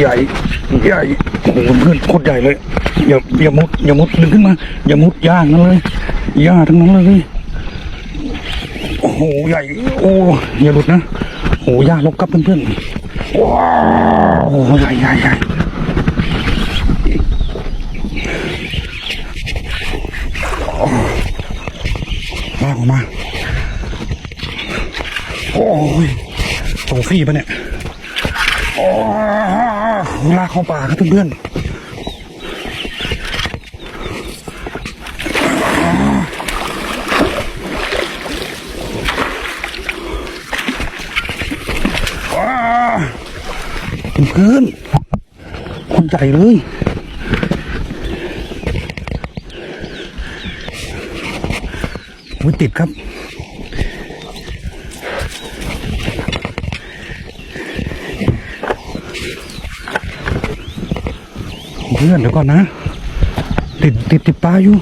ใหญ่ ใหญ่โอ้โหเพื่อนโคตรใหญ่เลย อย่าอย่ามุดอย่ามุดดึงขึ้นมา อย่ามุดย่างนั้นเลยย่าทั้งนั้นเลย โอ้โหใหญ่ โอ้อย่าหลุดนะโอ้ย่าลบกับเพื่อนๆว้าวโอ้ใหญ่ใหญ่ใหญ่ลากออกมา โอ้ยโซฟี่ปะเนี่ย ลากข้าป่าครับเพื่อนว้าเพื่อนคนใหญ่เลยวิติดครับ เพื่อนเดี๋ยวก่อนนะ ติดติดติดปลาอยู่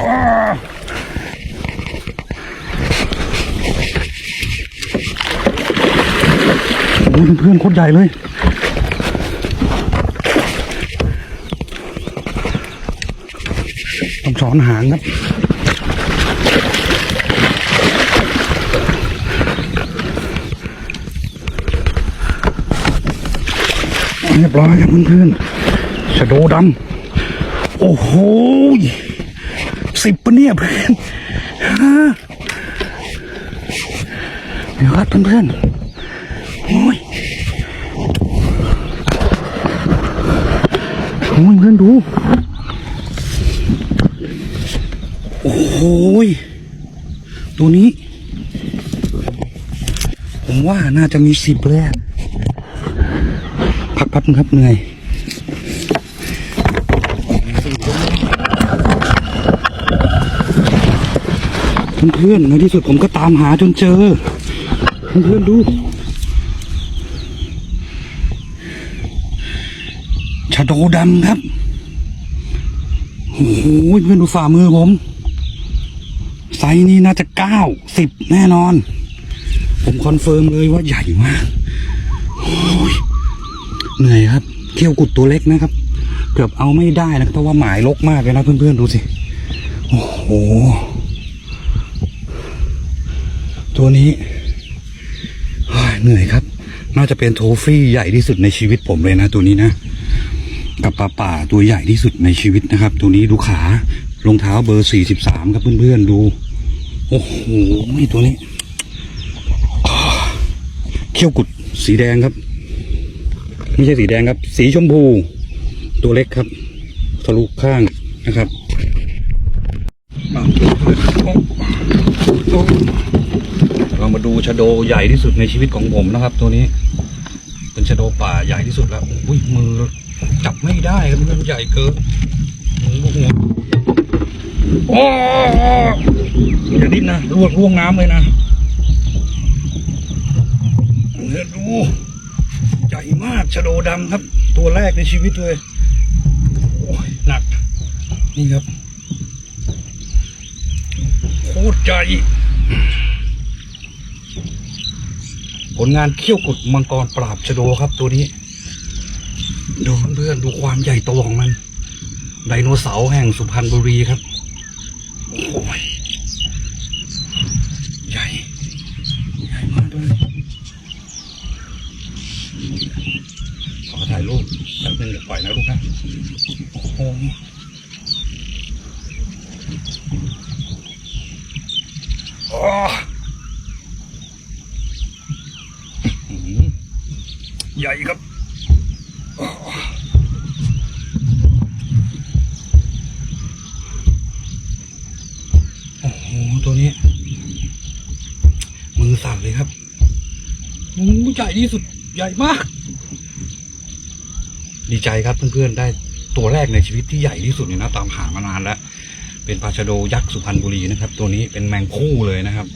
อ้โอ้ยเพื่อนโคตรใหญ่เลยต้องสอนหางครับ เรียบร้อยครับเพื่อนๆชะโดดำโอ้โหสิบปะเนี่ยเพื่อนเดี๋ยวครับเพื่อนๆโอ้ยโอ้ยเพื่อนดู โอ้โหตัวนี้ ผมว่าน่าจะมีสิบเลย พักแป๊บนึงครับเหนื่อยเพื่อนๆในที่สุดผมก็ตามหาจนเจอ เพื่อนๆดู ชะโดดำครับ โอ้โหเพื่อนดูฝ่ามือผม ไซส์นี้น่าจะเก้าสิบแน่นอน ผมคอนเฟิร์มเลยว่าใหญ่มาก เหนื่อยครับเขี้ยวกุดตัวเล็กนะครับ เกือบเอาไม่ได้นะครับเพราะว่าหมายลกมากเลยนะเพื่อนๆดูสิโอ้โหตัวนี้เหนื่อยครับ น่าจะเป็นโทฟี่ใหญ่ที่สุดในชีวิตผมเลยนะ ตัวนี้นะกับปลาป่าตัวใหญ่ที่สุดในชีวิตนะครับ ตัวนี้ดูขารองเท้าเบอร์สี่สิบสามครับเพื่อนๆดู โอ้โหตัวนี้เขี้ยวกุดสีแดงครับ ไม่ใช่สีแดงครับ สีชมพู ตัวเล็กครับทะลุข้างนะครับเรามาดูชะโดใหญ่ที่สุดในชีวิตของผมนะครับ ตัวนี้ เป็นชะโดป่าใหญ่ที่สุดแล้วอุ้ยมือจับไม่ได้ครับมันใหญ่เกินหัวโอ้อย่าดิ้นนะลวกล่วงน้ำเลยนะเดี๋ยวดู มากชะโดดำครับ ตัวแรกในชีวิตเลยโอ้ยหนัก นี่ครับโคตรใหญ่ผลงานเขี้ยวกุดมังกรปราบชะโดครับตัวนี้ ดูเพื่อนดูความใหญ่โตของมัน ไดโนเสาร์แห่งสุพรรณบุรีครับ โอ้ย ใหญ่ ใหญ่มากเลย ขอถ่ายรูป แป๊บนึงเดี๋ยวปล่อยนะลูกนะโอ้โหอ๋ออื้อหือใหญ่ครับอ๋อโอ้โหตัวนี้ มือสั่นเลยครับโอ้โหใหญ่ที่สุด ใหญ่มาก ดีใจครับเพื่อนๆได้ตัวแรกในชีวิตที่ใหญ่ที่สุดเนี่ยนะตามหามานานแล้ว เป็นปลาชะโดยักษ์สุพรรณบุรีนะครับ ตัวนี้เป็นแมงคู่เลยนะครับ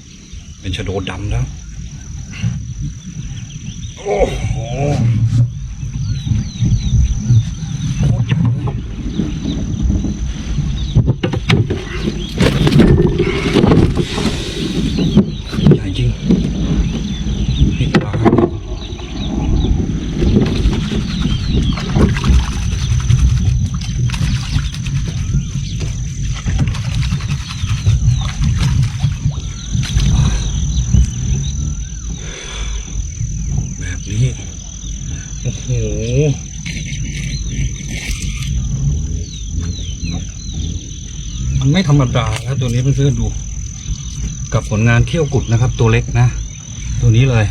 เป็นชะโดดำแล้วโอ้โหใหญ่จริงนี่ปลา โอ้โหมันไม่ธรรมดาแล้วตัวนี้เพื่อนๆดู กับผลงานเขี้ยวกุดนะครับ ตัวเล็กนะ ตัวนี้เลย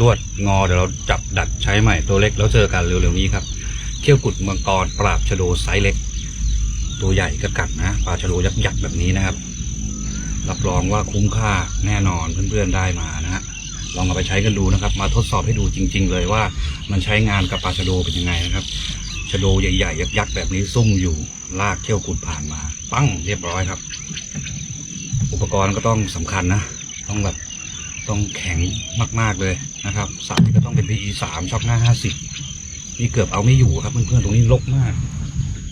ลวดงอเดี๋ยวเราจับดัดใช้ใหม่ตัวเล็กแล้วเจอกันเร็วๆนี้ครับเขี้ยวกุดมังกรปราบชโดไซส์เล็ก ตัวใหญ่ก็กัดนะปลาชโดยักษ์ๆแบบนี้นะครับ รับรองว่าคุ้มค่าแน่นอนเพื่อนๆได้มานะฮะ ลองเอาไปใช้กันดูนะครับ มาทดสอบให้ดูจริง ๆ เลยว่ามันใช้งานกับปลาชะโดเป็นยังไงนะครับชะโดใหญ่ๆยักษ์แบบนี้ซุ่มอยู่ลากเขี้ยวกุดผ่านมา ปั้งเรียบร้อยครับ อุปกรณ์ก็ต้องสำคัญนะ ต้องแบบต้องแข็งมากๆเลยนะครับสายก็ต้องเป็น PE สามช็อคหน้าห้าสิบนี่เกือบเอาไม่อยู่ครับเพื่อนๆตรงนี้ลกมาก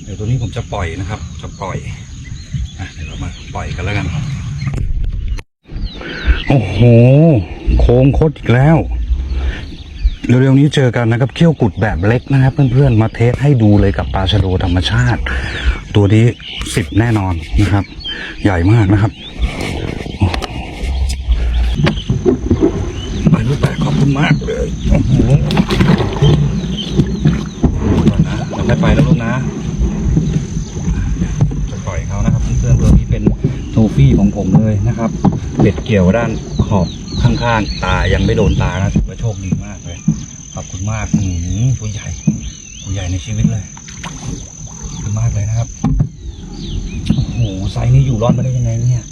เดี๋ยวตัวนี้ผมจะปล่อยนะครับ จะปล่อยอเดี๋ยวเรามาปล่อยกันแล้วกัน โอ้โห โค้งคดอีกแล้ว เร็วๆนี้เจอกันนะครับเขี้ยวกุดแบบเล็กนะครับ เพื่อนๆมาเทสให้ดูเลยกับปลาชะโดธรรมชาติ ตัวนี้สิบแน่นอนนะครับ ใหญ่มากนะครับไปลูกแปะขอบคุณมากเลยโอ้โหนะเราไม่ไปแล้วลูกนะจะปล่อยเขานะครับเพื่อนๆตัวนี้เป็นโทฟี่ของผมเลยนะครับเบ็ดเกี่ยวด้านขอบ ข้างๆ ตายังไม่โดนตานะถือว่าโชคดีมากเลย ขอบคุณมากอืมตัวใหญ่ตัวใหญ่ในชีวิตเลยขอบคุณมากเลยนะครับโอ้โหไซส์นี้อยู่รอดมาได้ยังไงเนี่ย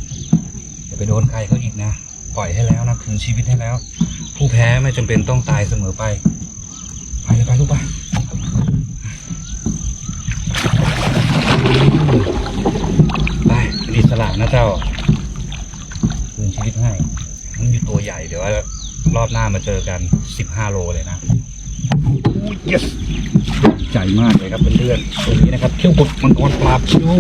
อย่าไปโดนใครเขาอีกนะ ปล่อยให้แล้วนะคืนชีวิตให้แล้ว ผู้แพ้ไม่จำเป็นต้องตายเสมอไป ไปเลยไปลูกไปไปอิสระนะเจ้าคืนชีวิตให้ มันอยู่ตัวใหญ่เดี๋ยวว่ารอบหน้ามาเจอกัน 15 โลเลยนะ yes ใจมากเลยครับเพื่อนๆตัวนี้นะครับเขี้ยวกดมังกรปลาชิว